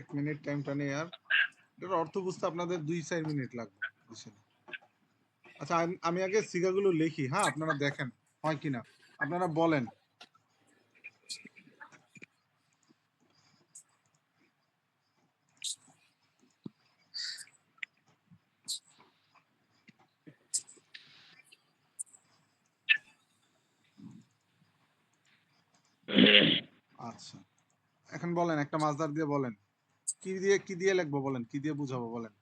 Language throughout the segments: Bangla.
এক মিনিট টাইমটা নেই আর। এটার অর্থ বুঝতে আপনাদের দুই, চার মিনিট লাগবে। বুঝছেন? আচ্ছা আমি আগে সিগাগুলো লিখি হ্যাঁ? আপনারা দেখেন, হয় কিনা? আপনারা বলেন। আচ্ছা। এখন বলেন, একটা মাছদার দিয়ে বলেন। কি দিয়ে কি দিয়ে লিখব বলেন? কি দিয়ে বুঝাবো বলেন?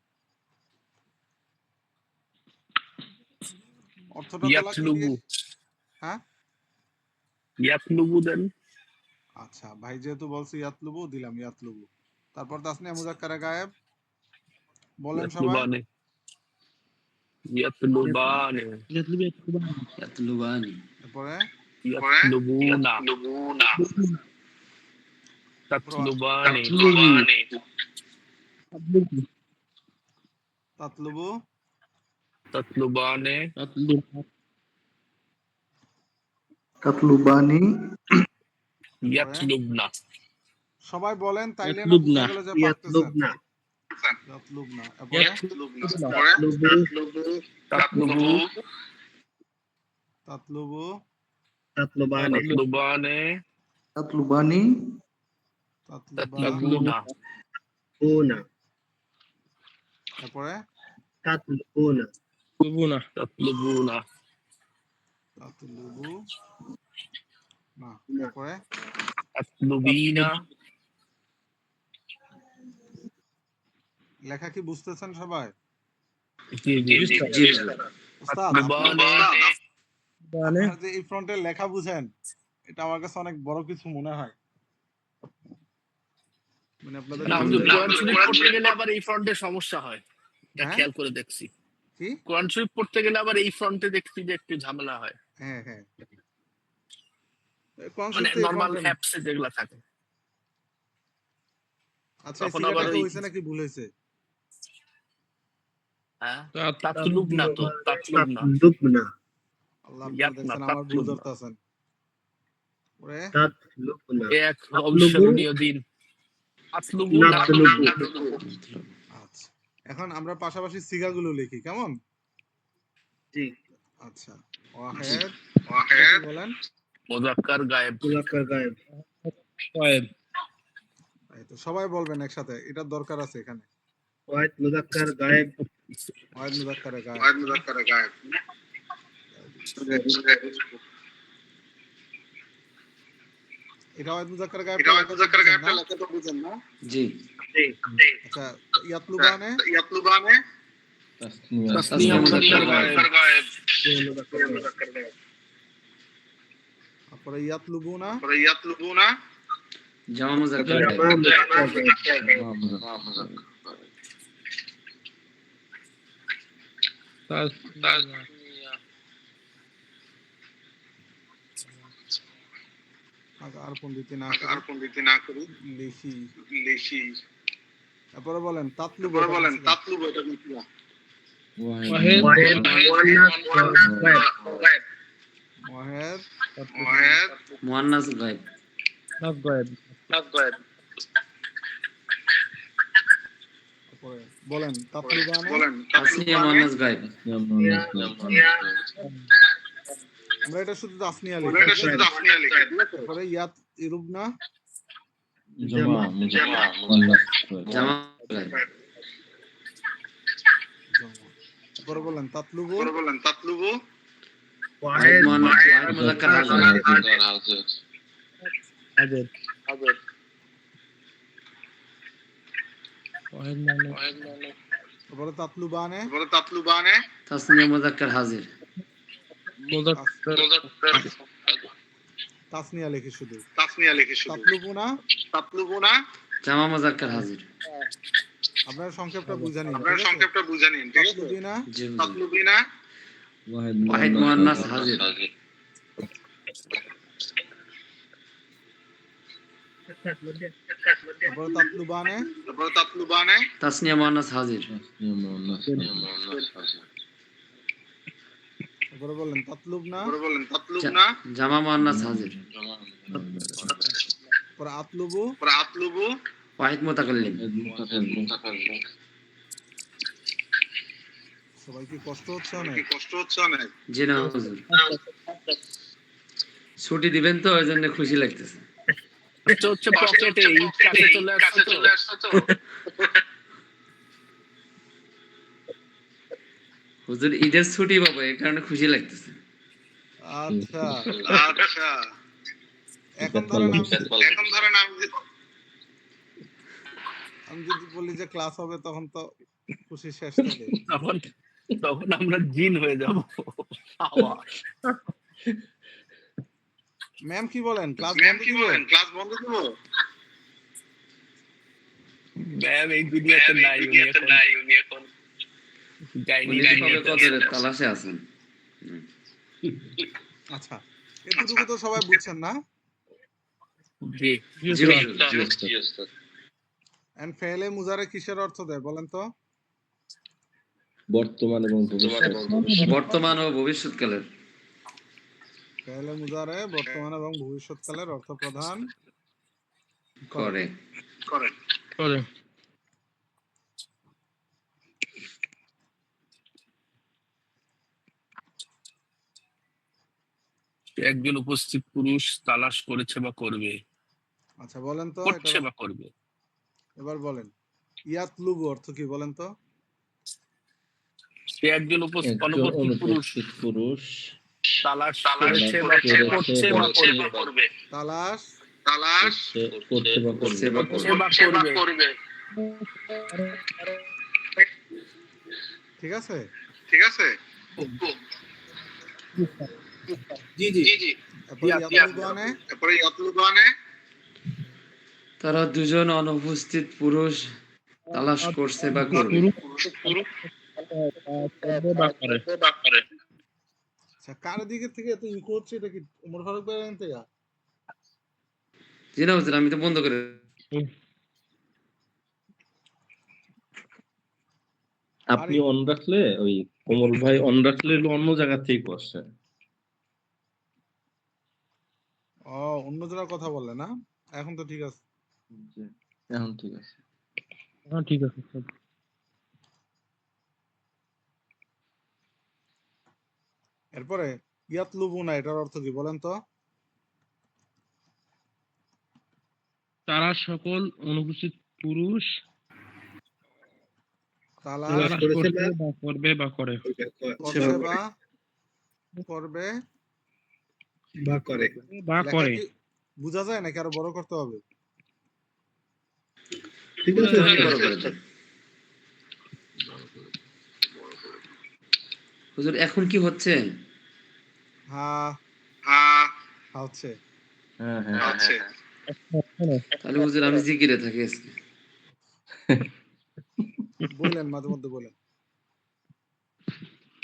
হ্যাঁ? আচ্ছা ভাই যেহেতু ইয়াতলুবু দিলাম ইয়াতলুবু। তারপর গায়েব। বলেন সবাই। তারপরে? ইয়াতলুবুনা। ইয়াতলুবুনা। তাতলুবু? তাতলুবানে। তাতলুবানি। ইয়াতলুবনা। সবাই বলেন তাইলে না ইয়াতলুবনা। ইয়াতলুবনা। তাতলুবু। তাতলুবু। তাতলুবানি। তাতলুবানে। তাতলুবানি। তাতলুবুনা। উনা তারপরে? তাতলুনা তাতলুবুনা তাতলুবু না তারপরে? তাতলুবিনা লেখা কি বুঝতেছেন সবাই? জি জি জি ওস্তাদ যে এই ফ্রন্টের লেখা বুঝেন এটা আমার কাছে অনেক বড় কিছু মনে হয়। মানে আপনাদের গেলে আবার এই ফ্রন্টে সমস্যা হয়। এটা হ্যাঁ? খেয়াল করে দেখছি। কি? কোরআন শরীফ পড়তে গেলে আবার এই ফ্রন্টে দেখছি যে একটু ঝামেলা হয়। হ্যাঁ হ্যাঁ। মানে নর্মাল অ্যাপসে যেগুলো থাকে। আচ্ছা তখন আবার ওই- নাকি ভুল হয়েছে? হ্যাঁ? তাতলুব না তো তাতলুব না। না, আমার ভুল ওরে। এক দিন। তাতলুবু না নাতলুবু এখন আমরা পাশাপাশি সিগাগুলো লিখি কেমন? জি আচ্ছা। ওয়াহেদ ওয়াহেদ। বলেন। মুজাক্কার গায়েব। মুজাক্কার গায়েব। এই তো সবাই বলবেন একসাথে এটার দরকার আছে এখানে। ওয়াহিদ মুজাক্কার গায়েব। ওয়াহেদ মুজাক্কারে গায়েব। ওয়াহিদ মুজাক্কার গায়েব। এটা ওয়াহেদ মুজাক্কারে গায়েব এটা ওয়াহিদ মুজাক্কার গায়েব না? লেখা তো বুঝেন না? জি। জি জি আচ্ছা ইয়াতলুবানে ইয়াতলুবানে তাসনিয়া মুজাক্কার গায়েব গায়েব মুজাক্কার গায়েব তারপরে ইয়াতলুবুনা পরে ইয়াতলুবুনা জামা মুজাক্কার জামা মুজাক্কার গায়েব আচ্ছা, আর পন্ডিতি না আর পণ্ডিতি না করি লিখি লিখি তারপরে বলেন তারপরে বলেন লিখি। এটা কি ওয়াহিদ ওয়াহিদ গায়েব। গায়েব। গায়েব। তারপরে বলেন তাসনিয়া মুয়ান্নাস গায়েব। আমরা এটা শুধু তাসনিয়া এটা শুধু তাসনিয়া লিখে। তারপরে ইয়াত ইরুবনা জামা জামা জামা গায়েব তারপরে বলেন তাতলুবু পরে বলেন তাতলুবু ওয়াহিদ মুয়ান্নাস ওয়াহিদ মুজাক্কার হাজির হাজার তারপরে তাতলুবানে পরে তাতলুবানে তাসনিয়া মুজাক্কার হাজির তাসনিয়া লিখি শুধু। তাসনিয়া লিখে শুধু। তাতলুবুনা তাতলুবুনা জামা মুজাক্কার হাজির? আপনার সংক্ষেপটা বুঝে নিন আপনারা সংক্ষেপটা বুঝে নিন ঠিক আছে? তাতলুবিনা তাতলুবিনা ওয়াহিদ মুয়ান্নাস হাজির। তারপরে তাতলুবানে তারপরে তাতলুবানে তাসনিয়া মুয়ান্নাস হাজির। তারপরে বলেন তাতলুবনা পরে বলেন তাতলুবনা জামা মুয়ান্নাস হাজির। তারপরে আতলুবু? পরে আতলুবু? ওয়াহিদ মোতাকাল্লিম। সবাই কি কষ্ট হচ্ছে অনেক? কষ্ট হচ্ছে অনেক। জি না হুজুর। ছুটি দিবেন তো ওই জন্য খুশি লাগতেছে। হচ্ছে পকেটে চলে আসছে তো আসছে তো হুজুর ঈদের ছুটি পাবো এই কারণে খুশি লাগতেছে। আচ্ছা আচ্ছা। এখন ধরেন এখন ধরেন আমি আমি যদি বলি যে ক্লাস হবে তখন তো খুশি শেষ থাকে তখন তখন আমরা জিন হয়ে যাব। ম্যাম কি বলেন? ক্লাস ম্যাম বন্ধ কি বলেন? ক্লাস বন্ধ দিব? ম্যাম এই দুনিয়াতে নাই উনি এখন তালাশে আছেন? হুম। আচ্ছা এতটুকু তো সবাই বুঝছেন না? ফেলে মুজারে কিসের অর্থ দেয় বলেন তো? বর্তমান এবং ভবিষ্যৎ। বর্তমান ও ভবিষ্যৎকালের। ফেলে মুজারে বর্তমান এবং ভবিষ্যৎকালের অর্থ প্রদান করে। করেন একজন উপস্থিত পুরুষ তালাশ করেছে বা করবে। আচ্ছা বলেন তো করছে বা করবে। এবার বলেন। ইয়াতলুবু অর্থ কি বলেন তো? সে একজন উপস্থিত অনুপস্থিত পুরুষ পুরুষ তালাশ করেছে বা করছে বা করবে। তালাশ? তালাশ? করছে বা করছে বা করবে। ঠিক আছে? ঠিক আছে? জি জি। তারা দুজন অনুপস্থিত পুরুষ তালাশ করছে বা করবে। আচ্ছা কার দিকে থেকে এত ইকো হচ্ছে এটা কি উমর ফারুক ভাই থেকে? জি না আমি তো বন্ধ করে আপনি অন রাখলে ওই কোমল ভাই অন রাখলে অন্য জায়গা থেকে করছে। ও অন্য জনের কথা বললে না? এখন তো ঠিক আছে। এখন ঠিক আছে। হ্যাঁ ঠিক আছে এরপরে ইয়াতলুবু না এটার অর্থ কি বলেন তো? তারা সকল অনুপস্থিত পুরুষ তালাশ তালাশ বা করবে বা করে। করছে বা করবে বা করে। বা করে। বোঝা যায় নাকি আরও বড় করতে হবে? ঠিক করে দেন। হুজুর এখন কি হচ্ছে? হ্যাঁ হ্যাঁ হ্যাঁ হচ্ছে। হ্যাঁ হ্যাঁ। আছে তাহলে হুজুর আমি জিকিরে থাকি আজকে। বললেন মাঝে মধ্যে বলেন।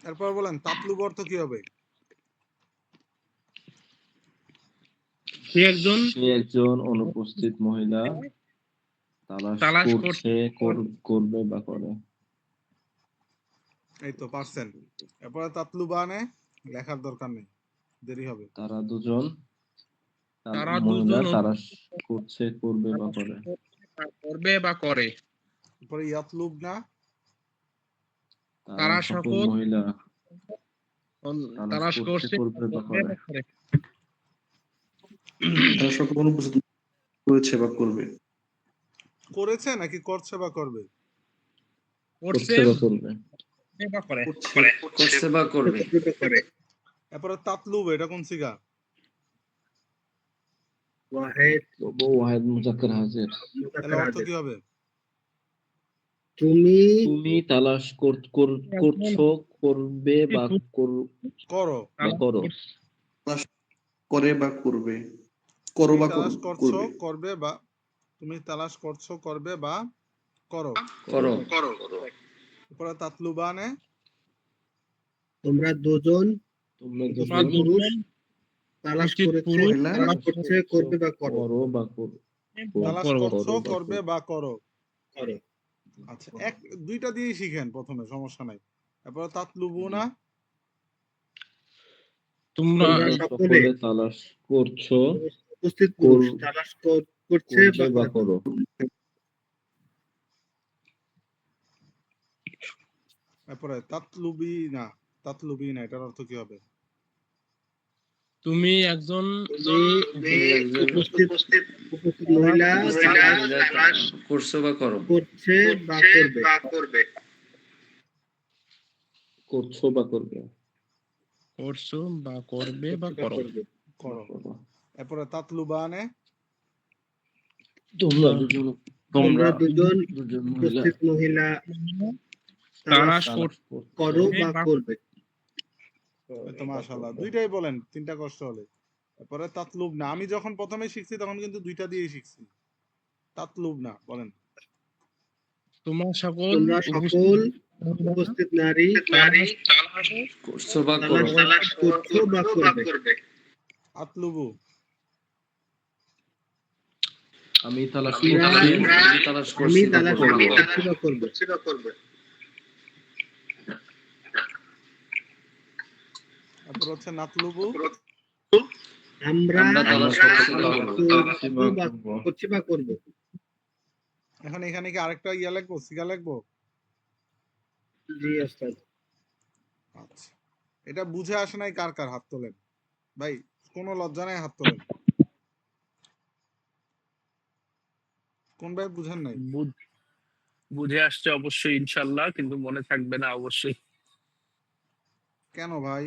এরপর বলেন তাতলুব অর্থ কি হবে? সে একজন সে একজন অনুপস্থিত মহিলা তালাশ করছে করবে বা করে। এই তো পারছেন। এরপরে তাতলুবানে লেখার দরকার নেই দেরি হবে। তারা দুজন তারা দুজন তালাশ করছে করবে বা করে। করবে বা করে। এরপরে ইয়াতলুব না? তারা তারা সকল মহিলা তালাশ তালাশ করছে করবে বা করবে করে। বা করে। তারা সকল অনুপস্থিত করেছে বা করবে? করেছে নাকি করছে বা করবে? করছে বা করবে? করছে করছে। বা করবে? এরপরে তাতলুব এটা কোন সিগা? ওয়াহিদ। ওয়াহিদ মুজাক্কার হাজির। অর্থ কি হবে? তুমি তুমি তালাশ কর- কর- করছ করবে বা কর- করো। করো। করে বা করবে। করো বা করছ করবে। করবে বা তুমি তালাশ করছ করবে বা করো। করো। করো। এরপরে তাতলুবানে। তোমরা দুজন তোমরা দুজন তালাশ করেছে তালাশ করছে করবে বা করো। করো বা কর- তালাশ করছ করবে বা করো। করো। আচ্ছা এক দুইটা দিয়েই শিখেন প্রথমে সমস্যা নাই। এরপরে তাতলুবু না তোমরা সকলে তালাশ করছ। উপস্থিত পুরুষ করছে বা করো? তারপরে তাতলুবি না তাতলুবি না এটার অর্থ কি হবে? তুমি একজন উপস্থিত মহিলা করছ বা করো? করছে বা করবে। করছ বা করবে? করছ বা করবে বা করো। করো। এরপরে তাতলুবানে। তোমরা দুজন তোমরা দুজন মহিলা উপস্থিত মহিলা তালাশ তালাশ করো বা করবে। তো মাশাআল্লাহ দুইটাই বলেন তিনটা কষ্ট হলে। এরপরে তাতলুব না আমি যখন প্রথমে শিখছি তখন কিন্তু দুইটা দিয়েই শিখছি। তাতলুব না বলেন। তোমরা সকল তোমরা সকল উপস্থিত নারী নারী করছ বা তালাশ করছ করবে। আতলুবু আমি তালাশ করছি। আমি তালাশ আমি করছি বা তালাশ করব। বা করবে। তারপর হচ্ছে নাতলুবু। আমরা আমরা তালাশ করছি বা করব। এখন এখানে কি আরেকটা ইয়া লাগবো? সিগা লাগবো? জি ওস্তাদ। আচ্ছা। এটা বুঝে আসে নাই কার কার হাত তোলেন। ভাই কোনো লজ্জা নাই হাত তোলেন। কোন ভাই বুঝেন নাই? বুঝে আসছে অবশ্যই ইনশাল্লাহ কিন্তু মনে থাকবে না অবশ্যই। কেন ভাই?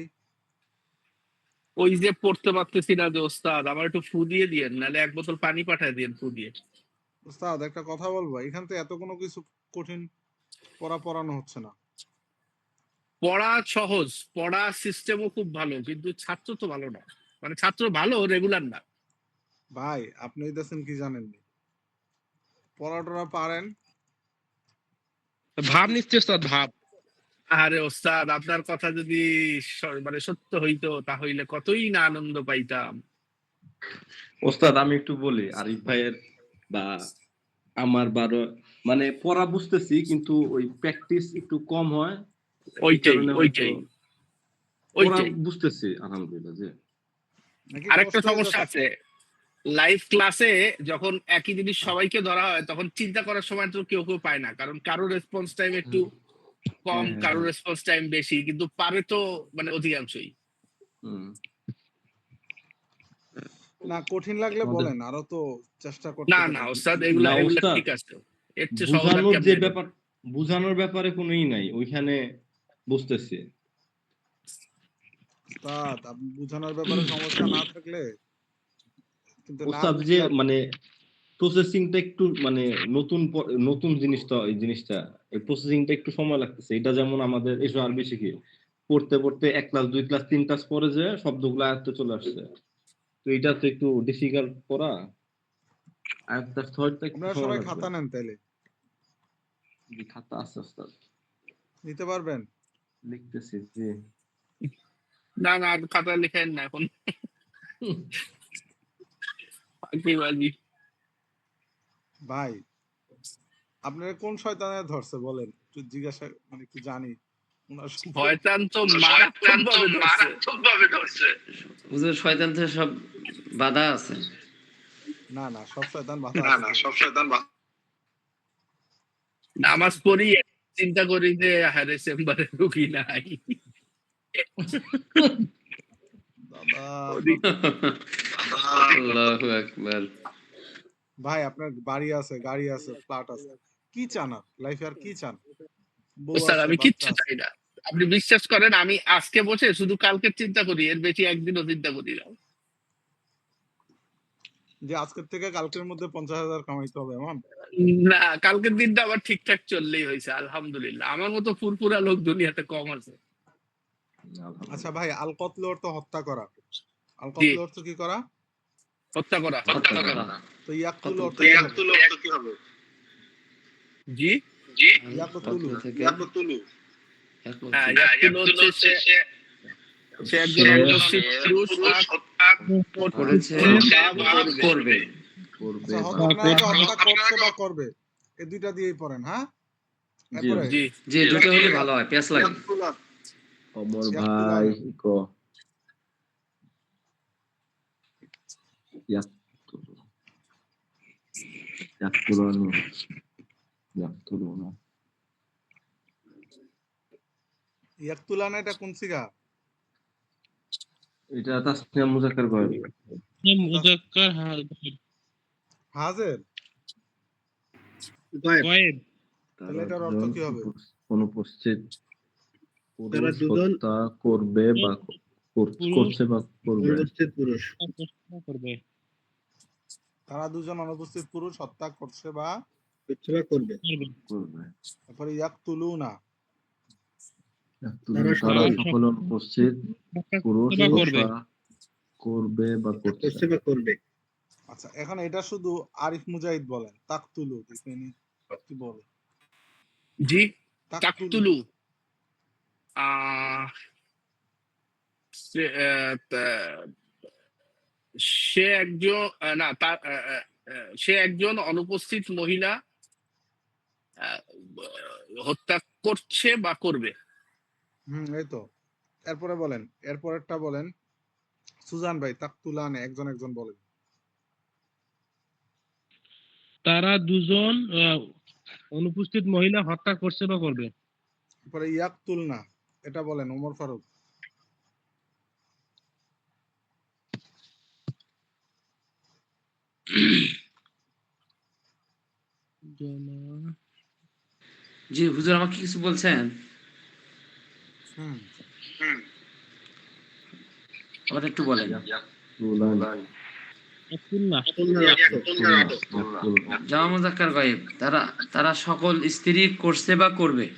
ওই যে পড়তে পারতেছি না যে ওস্তাদ আমার একটু ফু দিয়ে দিয়েন নাহলে এক বোতল পানি পাঠায় দিয়েন ফু দিয়ে। ওস্তাদ একটা কথা বলব এখান থেকে এত কোনো কিছু কঠিন পড়া পড়ানো হচ্ছে না। পড়া সহজ পড়া সিস্টেমও খুব ভালো কিন্তু ছাত্র তো ভালো না। মানে ছাত্র ভালো রেগুলার না। ভাই আপনি দেখছেন কি জানেন পারেন। ভাব নিচ্ছে ওস্তাদ ভাব। আরে ওস্তাদ আপনার কথা যদি মানে সত্য হইতো তাহলে কতই না আনন্দ পাইতাম। ওস্তাদ আমি একটু বলি আরিফ ভাইয়ের বা আমার বারো মানে পড়া বুঝতেছি কিন্তু ওই প্র্যাকটিস একটু কম হয়। ওইটাই ওইটাই। ওইটাই। বুঝতেছি আলহামদুলিল্লাহ যে আরেকটা সমস্যা আছে। লাইভ ক্লাসে যখন একই জিনিস সবাইকে ধরা হয় তখন চিন্তা করার সময় তো কেউ কেউ পায় না। কারণ কারও রেসপন্স টাইম একটু কম কারও। রেসপন্স টাইম বেশি কিন্তু পারে তো মানে অধিকাংশই। হুম। না কঠিন লাগলে বলেন আরও তো চেষ্টা করতে না না ওস্তাদ এগুলা এগুলা ঠিক আছে। এর চেয়ে সহজ যে ব্যাপার বুঝানোর ব্যাপারে কোনোই নাই ওইখানে বুঝতেছি। আপনি বুঝানোর ব্যাপারে সমস্যা না থাকলে কিন্তু ওস্তাদ যে মানে প্রসেসিংটা একটু মানে নতুন নতুন জিনিস তো এই জিনিসটা। এই প্রসেসিংটা একটু সময় লাগতেছে। এটা যেমন আমাদের এসব আরবি শিখি পড়তে পড়তে এক ক্লাস দুই ক্লাস তিন ক্লাস পরে যে শব্দগুলো আয়ত্তে চলে আসছে। তো এটা তো একটু ডিফিকাল্ট পড়া। আয়ত্ত আসতে হয়তো একটু আপনারা সবাই খাতা নেন তাইলে। জি, খাতা আছে ওস্তাদ। নিতে পারবেন? লিখতেছি জি। না না আর খাতা লেখেন না এখন। ভাই আপনারা কোন শয়তানে ধরছে বলেন? একটু জিজ্ঞাসা মানে কি জানি। শয়তান তো মারাত্মক ভাবে ধরছে। মারাত্মকভাবে ধরছে। বুঝলে শয়তান থেকে সব বাধা আছে। না না সব শয়তান বাধা না না সব শয়তান বা- নামাজ পড়ি চিন্তা করি যে হারে চেম্বারে ঢুকি নাই। দাদা আল্লাহু আকবার। ভাই আপনার বাড়ি আছে গাড়ি আছে ফ্ল্যাট আছে। কি চান আর? লাইফে আর কি চান? স্যার আমি কিচ্ছু চাই না। আপনি বিশ্বাস করেন আমি আজকে বসে শুধু কালকে চিন্তা করি এর বেশি একদিনও চিন্তা করি না। যে আজকের থেকে কালকের মধ্যে পঞ্চাশ হাজার কামাইতে হবে এমন? না কালকের দিনটা আবার ঠিকঠাক চললেই হয়েছে আলহামদুলিল্লাহ। আমার মতো ফুরফুরা লোক দুনিয়াতে কম আছে। আচ্ছা ভাই আল কতল অর্থ হত্যা করা। আল কতল অর্থ কি করা? হত্যা করা। হত্যা করা। তো ইয়াকুল অর্থ কতল। কি হবে? ইয়াকতুল অর্থ কি হবে? জি? জি? ইয়াকুতুলু। কতল ইয়াকতুলু ইয়াকতুল সে একজন পুরুষ করেছে। করবে। করবে। আচ্ছা, এই দুইটা দিয়েই পড়েন হ্যাঁ? জি। জি। দুটো হলে ভালো হয় লাগে। অমর ভাই। ইয়াকুল ইয়াকুল ইয়াকুল ইয়াকতুলানা এটা কোন সিগা এটা তাসনিয়া মুজাক্কার গয়েব মুজাক্কার হাজের গয়েব গয়েব তাহলে এটার অর্থ কি হবে? অনুপস্থিত তারা দুজন- করবে বা করছে বা করবে অনুপস্থিত পুরুষ করবে তারা দুজন অনুপস্থিত পুরুষ হত্যা করছে বা করবে। তারপরে ইয়াকতুলুনা। তারা সকল- অনুপস্থিত পুরুষ করবে করবে? বা করছে করছে বা করবে। আচ্ছা এখন এটা শুধু আরিফ মুজাহিদ বলেন তাকতুলু দেখেনি কি বলে? জি তাকতুলু। আহ, সে- একজন না তার সে একজন অনুপস্থিত মহিলা আহ, হত্যা করছে বা করবে। হুম এই তো। এরপরে বলেন এরপরেরটা বলেন সুজান ভাই তাকতুলানে একজন একজন বলেন। তারা দুজন আহ, অনুপস্থিত মহিলা হত্যা করছে বা করবে। তারপরে ইয়াকতুলনা এটা বলেন ওমর ফারুক। জি হুজুর আমাকে কিছু বলছেন? একটু বলেন। তারা তারা সকল স্ত্রী করছে বা করবে?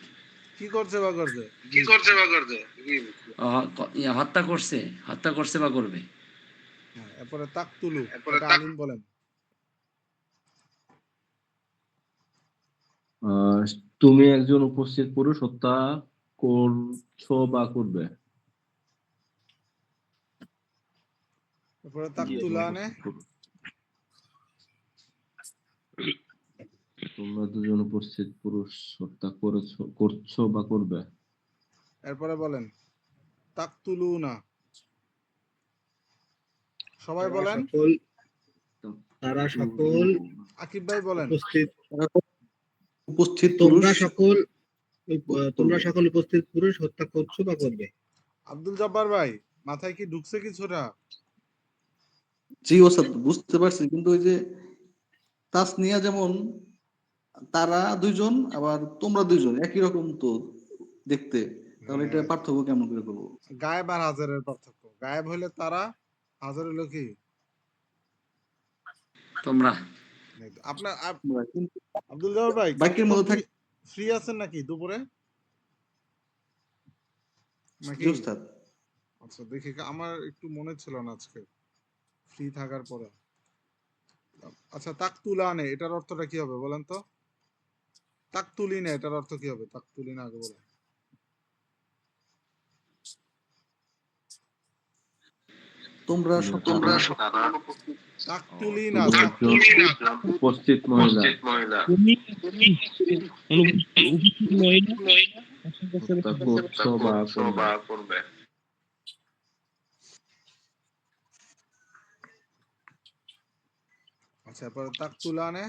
কি করছে বা করছে কি করছে বা করছে হত্যা করছে হত্যা করছে বা করবে? হ্যাঁ, এরপরে তাকতুলু এটা আলিম বলেন। তুমি একজন উপস্থিত পুরুষ হত্যা করছ বা করবে? তারপরে তাকতুলানে তোমরা দুজন উপস্থিত পুরুষ হত্যা করেছ করছ বা করবে? এরপরে বলেন তাকতুলুনা সবাই তারা বলেন। সকল তারা সকল আকিব ভাই বলেন। উপস্থিত উপস্থিত পুরুষ। তোমরা সকল তোমরা সকল উপস্থিত পুরুষ হত্যা করছ বা করবে? আব্দুল জব্বার ভাই মাথায় কি ঢুকছে কিছুটা? জি ওস্তাদ বুঝতে পারছি কিন্তু ওই যে তাসনিয়া যেমন তারা দুইজন আবার তোমরা দুইজন একই রকম তো দেখতে। তাহলে এটা পার্থক্য কেমন করে করব? গায়েব আর হাজারের পার্থক্য। গায়েব হলে তারা হাজার হইল কি তোমরা। আপনার আব্দুল জব্বার ভাই বাক্যের মধ্যে থাক- ফ্রি আছেন নাকি দুপুরে? নাকি? আচ্ছা দেখি আমার একটু মনে ছিল না আজকে ফ্রি থাকার পরে। আচ্ছা তাকতুলানে এটার অর্থটা কি হবে বলেন তো? তাকতুলিনে এটার অর্থ কি হবে? তাকতুলিনে আগে বলেন। তোমরা সকল তোমরা তাকতুলিনা তুমি একজন উপস্থিত। মহিলা। তুমি উপস্থিত মহিলা। করবে। আচ্ছা তাকতুলানে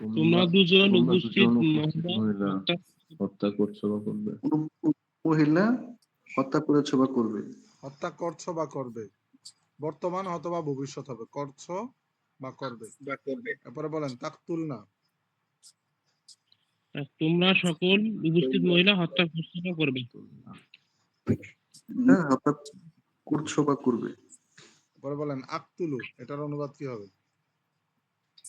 তোমরা দুজন উপস্থিত দুজন মহিলা হত্যা হত্যা করছ বা করবে? মহিলা হত্যা করেছ বা করবে? হত্যা করছ বা করবে। বর্তমান অথবা ভবিষ্যৎ হবে। করছ বা করবে। বা করবে। এরপরে বলেন তাকতুলনা। আর তোমরা সকল উপস্থিত মহিলা হত্যা করছে বা করবে? হ্যাঁ হত্যা করছ বা করবে। এরপরে বলেন আক্তুলু এটার অনুবাদ কি হবে?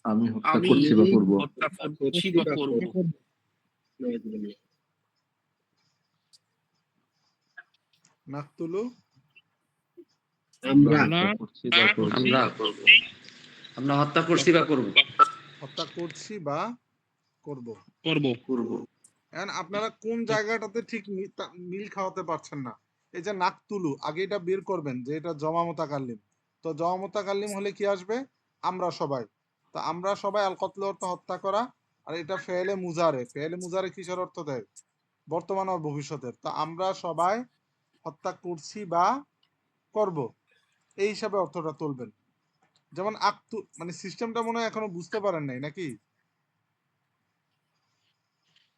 আমি হত্যা করছি বা করব। হত্যা করছি বা করব। নাকতুলু আমরা আমরা আমরা হত্যা করছি বা করব? হত্যা করছি বা করব। করব। করব। এখন আপনারা কোন জায়গাটাতে ঠিক মিল খাওয়াতে পারছেন না? এই যে নাকতুলু আগে এটা বের করবেন যে এটা জমা মোতাকাল্লিম তো জমা মোতাকাল্লিম হলে কি আসবে? আমরা সবাই। তো আমরা সবাই আল কতল অর্থ হত্যা করা আর এটা ফেলে মুজারে। ফেলে মুজারে কিসের অর্থ দেয়? বর্তমান ও ভবিষ্যতের। তো আমরা সবাই হত্যা করছি বা করব এই হিসাবে অর্থটা তুলবেন। যেমন আক্তু মানে সিস্টেমটা মনে হয় এখনও বুঝতে পারেন নাই নাকি?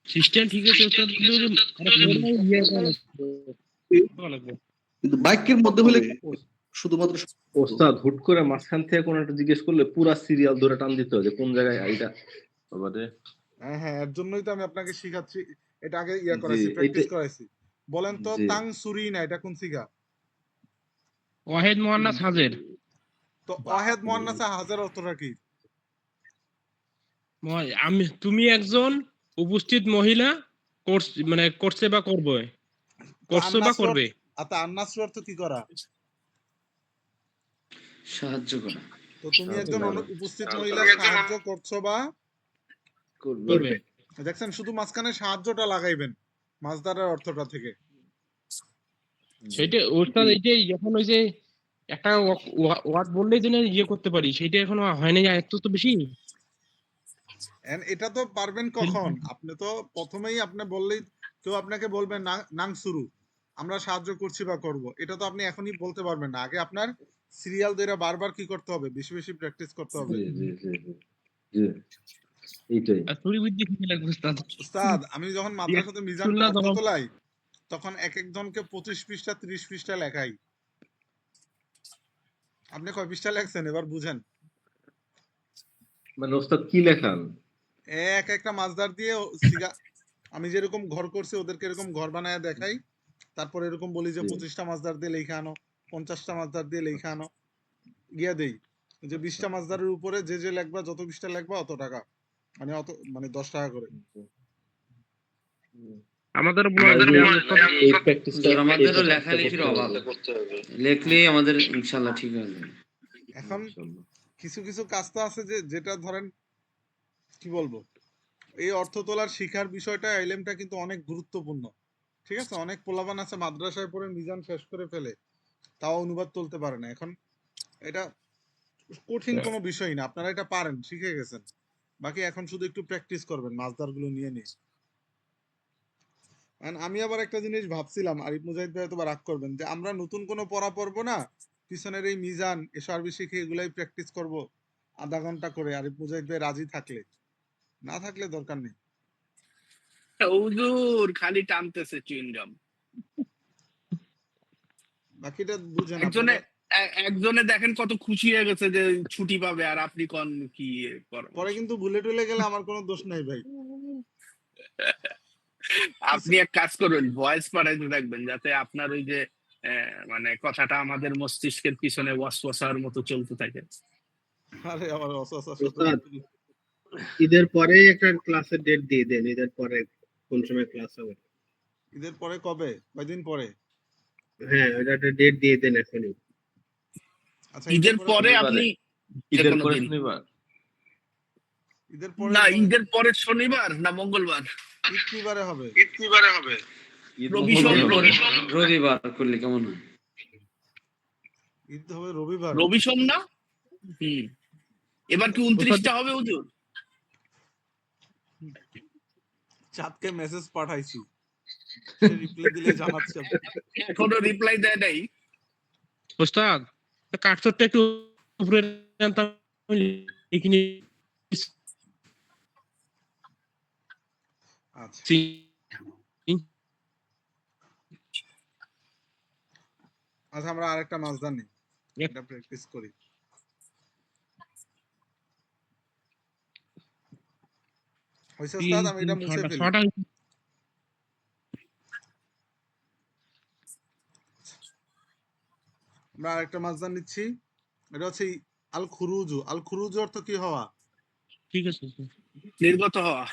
সিস্টেম ঠিক আছে কিন্তু বাক্যের মধ্যে হলে শুধুমাত্র ওস্তাদ হুট করে মাঝখান থেকে কোনো একটা জিজ্ঞেস করলে পুরা সিরিয়াল ধরে টান দিতে হবে কোন জায়গায় এইটা বাবারে। হ্যাঁ হ্যাঁ এর জন্যই তো আমি আপনাকে শিখাচ্ছি এটা আগে ইয়া করাইছি প্র্যাকটিস করাইছি। বলেন তো তাং সুরি না এটা কোন সিগা? ওয়াহেদ মোহান্নাস হাজের। তো ওয়াহেদ মুয়ান্নাসা হাজার অর্থটা কি? আমি তুমি একজন উপস্থিত মহিলা কোর্স মানে করছে বা করবে? করছে বা করবে? আতা আন্নাসর অর্থ কি করা? সাহায্য করা। তো তুমি একজন উপস্থিত মহিলা। সাহায্য করছ বা? করবে। করবে। দেখছেন শুধু মাঝখানে সাহায্যটা লাগাইবেন। মাছদারের অর্থটা থেকে। সেটা ওস্তাদ এইটাই যখন ওই যে একটা ওয়ার্ড বললেই যেন ইয়ে করতে পারি সেটা এখনও হয় নাই এত তো বেশি। এটা তো পারবেন কখন? আপনি তো প্রথমেই আপনি বললেই কেউ আপনাকে বলবে না- নাং শুরু আমরা সাহায্য করছি বা করব। এটা তো আপনি এখনই বলতে পারবেন না। আগে আপনার সিরিয়াল ধরে বারবার কি করতে হবে? বেশি বেশি প্র্যাকটিস করতে হবে। এইটাই। উস্তাদ আমি যখন মাদ্রাসাতে মিজান শুনলা পড়াতে তখন- তোলাই তখন এক একজনকে পঁচিশ পৃষ্ঠা ত্রিশ পৃষ্ঠা লেখাই। আপনি কয় পৃষ্ঠা লেখছেন? এবার বুঝেন। মানে ওস্তাদ কি লেখান? এক একটা মাছদার দিয়ে সিগা- আমি যেরকম ঘর করছি ওদেরকে এরকম ঘর বানায় দেখাই। তারপর এরকম বলি যে। পঁচিশটা মাছদার দিয়ে লেখা আনো পঞ্চাশটা মাছদার দিয়ে লেখা আনো। গিয়া দেই। যে বিশটা মাছদারের উপরে যে যে লেখবা যত বিশটা লেখবা অত টাকা। মানে অত মানে দশ টাকা করে। আমাদের এই প্র্যাকটিসটা আমাদেরও লেখালেখির অভাব করতে হবে। লেখলেই আমাদের ইনশাল্লাহ ঠিক হয়ে যাবে। এখন কিছু কিছু কাজ তো আছে যে যেটা ধরেন কি বলব? এই অর্থ তোলার শিখার বিষয়টা এলএমটা কিন্তু অনেক গুরুত্বপূর্ণ। ঠিক আছে? অনেক পোলাবান আছে মাদ্রাসায় পড়ে মিজান শেষ করে ফেলে। তাও অনুবাদ তুলতে পারে না। এখন এটা কঠিন কোনো বিষয় না। আপনারা এটা পারেন শিখে গেছেন। বাকি এখন শুধু একটু প্র্যাকটিস করবেন মাছদারগুলো নিয়ে নিয়ে আমি আবার একটা জিনিস ভাবছিলাম আরিফ মুজাহিদ ভাই হয়তো রাগ করবেন যে আমরা নতুন কোনো পড়া পড়ব না পিছনের এই মিজান এসব শিখে এগুলাই প্র্যাকটিস করব আধা ঘণ্টা করে আরিফ মুজাহিদ ভাই রাজি থাকলে। না থাকলে দরকার নেই। হুজুর খালি টানতেছে চুইংগাম বাকিটা বুঝেন একজনে দেখেন কত খুশি হয়ে গেছে যে ছুটি পাবে আর আপনি কোন কি পরে কিন্তু ভুলে টুলে গেলে আমার কোনো দোষ নাই ভাই। আপনি এক কাজ করবেন ভয়েস পাঠাইতে থাকবেন যাতে আপনার ওই যে মানে কথাটা আমাদের মস্তিষ্কের পিছনে ওয়াসওয়াসার মতো চলতে থাকে। আরে আমার ওস্তাদ। ঈদের পরে একটা ক্লাসের ডেট দিয়ে দেন ঈদের পরে কোন সময় ক্লাস হবে। ঈদের পরে কবে? কয়দিন পরে? হ্যাঁ ওটা একটা ডেট দিয়ে দেন এখনই। ঈদের পরে আপনি ঈদের পরে শনিবার। ঈদের পরে না ঈদের পরে শনিবার না মঙ্গলবার? ঈদ হবে। ঈদ হবে। রবিবার করলে কেমন হয়? ঈদ হবে রবিবার। রবি সোম না? হুম। এবার কি উনত্রিশটা হবে হুজুর? চাঁদকে মেসেজ পাঠাইছি। রিপ্লাই দিলে জানাচ্ছি। এখনও রিপ্লাই দেয় নাই। ওস্তাদ কাঠচোরটা একটু উপরে এখানে আচ্ছা। আচ্ছা আমরা আরেকটা নিই এক- এটা প্র্যাকটিস করি। আমি এটা মুছে ফেলি। আমরা আরেকটা মাছদার নিচ্ছি। এটা হচ্ছে আল খুরুজু আল খুরুজু অর্থ কি হওয়া? ঠিক আছে নির্গত হওয়া।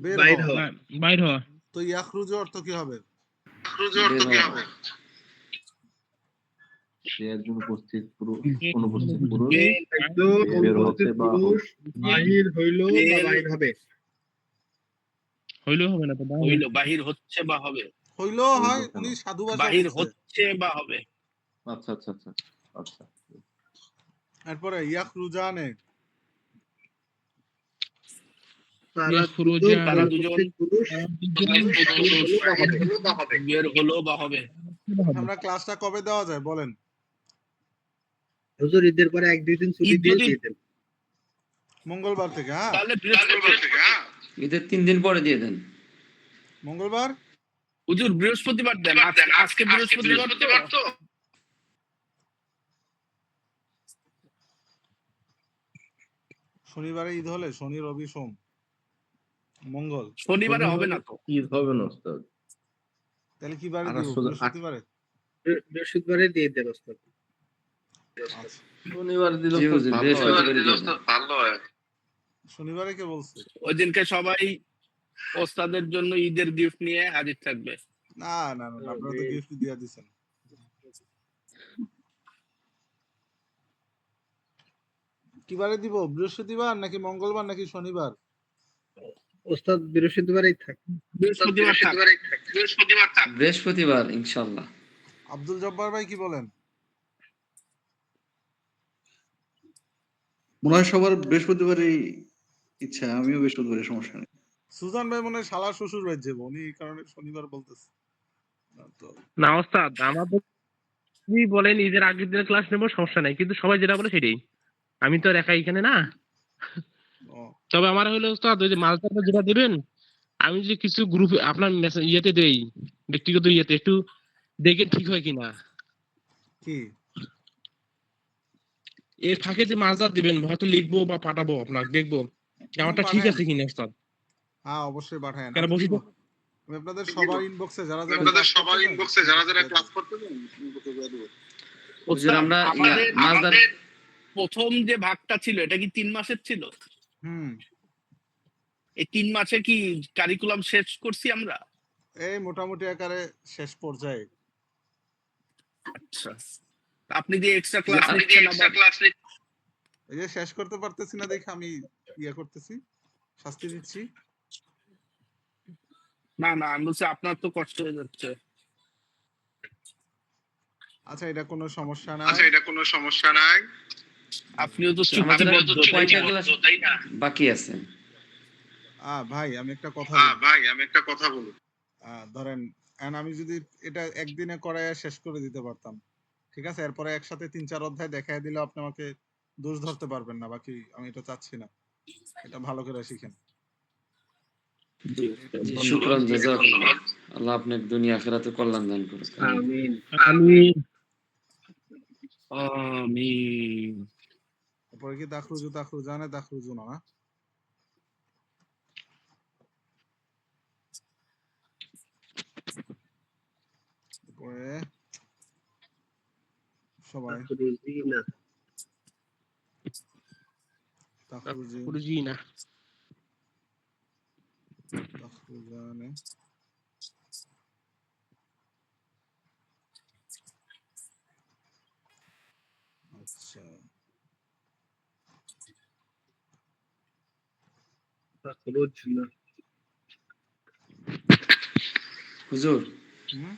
বের বাইর হওয়া। বাইর হওয়া। তো ইয়াখরুজু অর্থ কি হবে? ক্রুজে অর্থ কি হবে? সে একজন উপস্থিত পুরুষ অনুপস্থিত পুরুষ। বের হতে বা- বাহির হইল বা বাহির হবে? হইলেও হবে না তো হইল বাহির হচ্ছে বা হবে? হইলেও হয়? উনি সাধু ভাষা বাহির হচ্ছে বা হবে? আচ্ছা আচ্ছা আচ্ছা আচ্ছা। এরপরে ইয়াখরুজানে। তারা দুজন বের হলো বা হবে। আমরা ক্লাসটা কবে দেওয়া যায় বলেন? হুজুর ঈদের পরে এক দুই দিন ছুটি দিয়ে দেন। মঙ্গলবার থেকে হ্যাঁ? তাহলে তাহলে বৃহস্পতিবার থেকে হ্যাঁ ঈদের তিন দিন পরে দিয়ে দেন। মঙ্গলবার? হুজুর বৃহস্পতিবার দেন। আজ- আজকে বৃহস্পতিবার তো। শনিবারে ঈদ হলে শনি রবি সোম মঙ্গল। শনিবারে হবে না তো? ঈদ হবে না ওস্তাদ। তাহলে কি বারে বৃহস্পতিবারে? বৃহস্পতিবারে দিয়ে দেন ওস্তাদ। আচ্ছা। শনিবার দিলে শনিবারে কে বলছে? ওই দিনকে সবাই ওস্তাদের জন্য ঈদের গিফট নিয়ে হাজির থাকবে। না না না না, আপনারা তো গিফট দিয়ে দিছেন। কি বারে দিব বৃহস্পতিবার নাকি মঙ্গলবার নাকি শনিবার? ওস্তাদ বৃহস্পতিবারেই থাকে। বৃহস্পতিবার থাক। বৃহস্পতিবার থাক। বৃহস্পতিবার ইনশাল্লাহ। আব্দুল জব্বার ভাই কি বলেন? মনে হয় সবার বৃহস্পতিবারই ইচ্ছা আমিও বৃহস্পতিবারের সমস্যা নেই। সুজান ভাই মনে হয় শালা শ্বশুর বাড়ি যাব উনি এই কারণে শনিবার বলতেছে। না ওস্তাদ আমাদের বলেন ঈদের আগের দিনের ক্লাস নেব সমস্যা নাই কিন্তু সবাই যেটা বলে সেটাই। আমি তো আর একা এখানে না। তবে আমার হলো ওস্তাদ ওই যে মালটা যেটা দেবেন আমি যে কিছু গ্রুপ আপনার মেসেজ ইয়েতে দেই ব্যক্তিগত ইয়েতে একটু দেখে ঠিক হয় কিনা। কি? এর ফাঁকে যে মালটা দিবেন হয়তো লিখব বা পাঠাবো আপনার দেখব। আমারটা ঠিক। আছে কিনা ওস্তাদ? হ্যাঁ অবশ্যই পাঠায় কেন বসি তো? আমি আপনাদের সবার ইনবক্সে যারা যারা আপনাদের সবার ইনবক্সে যারা যারা ক্লাস করতে ওস্তাদ, আমরা মালদার প্রথম যে ভাগটা ছিল এটা কি তিন মাসের ছিল? হুম। এই তিন মাসে কি কারিকুলাম শেষ করছি আমরা? এই মোটামুটি আকারে শেষ পর্যায়ে। আচ্ছা। আপনি যে এক্সট্রা ক্লাস নিচ্ছেন আবার class এই যে শেষ করতে পারতেছি না দেখে আমি ইয়ে করতেছি শাস্তি দিচ্ছি। না না আমি বলছি আপনার তো কষ্ট হয়ে যাচ্ছে। আচ্ছা এটা কোনো সমস্যা না আচ্ছা এটা কোনো সমস্যা নাই। আপনিও তো তাই না? না বাকি আছে। ভাই আমি একটা কথা হ্যাঁ ভাই আমি একটা কথা বলি। ধরেন আমি যদি এটা একদিনে করায় শেষ করে দিতে পারতাম ঠিক আছে? এরপরে একসাথে তিন চার অধ্যায় দেখায় দিলে আপনি আমাকে দোষ ধরতে পারবেন না বাকি আমি এটা চাচ্ছি না। এটা ভালো করে শিখেন। জি, শুকরান জাযাকাল্লাহ আল্লাহ আপনাকে দুনিয়া আখিরাতে কল্যাণ দান করুন আমিন। আমি আমিন। তারপরে কি দাখরুজু দাখরুজানে দাখরুজু না না? তারপরে সবাই না। দাখরুজি গুরুজি না দাখরুজানে আচ্ছা রোজ না হুজুর হুম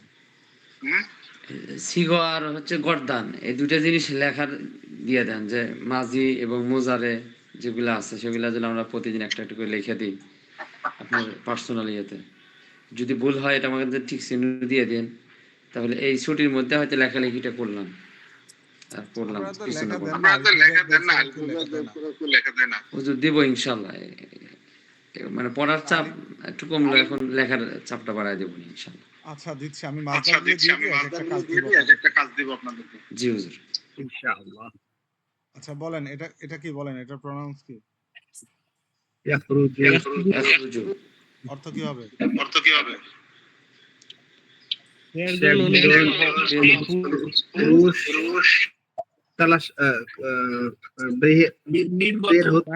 হুম? সিগো আর হচ্ছে গর্দান এই দুইটা জিনিস লেখার দিয়ে দেন যে মাঝি এবং মোজারে যেগুলো আছে সেগুলো যদি আমরা প্রতিদিন একটা একটা করে লিখে দিই আপনার পার্সোনাল ইয়েতে। যদি ভুল হয় এটা আমাকে ঠিক চিহ্ন দিয়ে দিন তাহলে এই ছুটির মধ্যে হয়তো লেখালেখিটা করলাম। আর পড়লাম হুজুর দিব ইনশাল্লাহ। মানে পড়ার চাপ একটু কমলো এখন লেখার চাপটা বাড়ায় দেবো ইনশাল্লাহ। আচ্ছা দিচ্ছি আমি আচ্ছা মাঝখানে দিচ্ছি আমি একটা কাজ দিব দিই, একটা কাজ দিব আপনাদেরকে। জি হুজুর। ইনশাআল্লাহ। আচ্ছা বলেন এটা এটা কি বলেন এটা প্রনাউন্স কি? ইয়াখরুজু। অর্থ কি হবে? অর্থ কি হবে? বের নির্গত বের হতে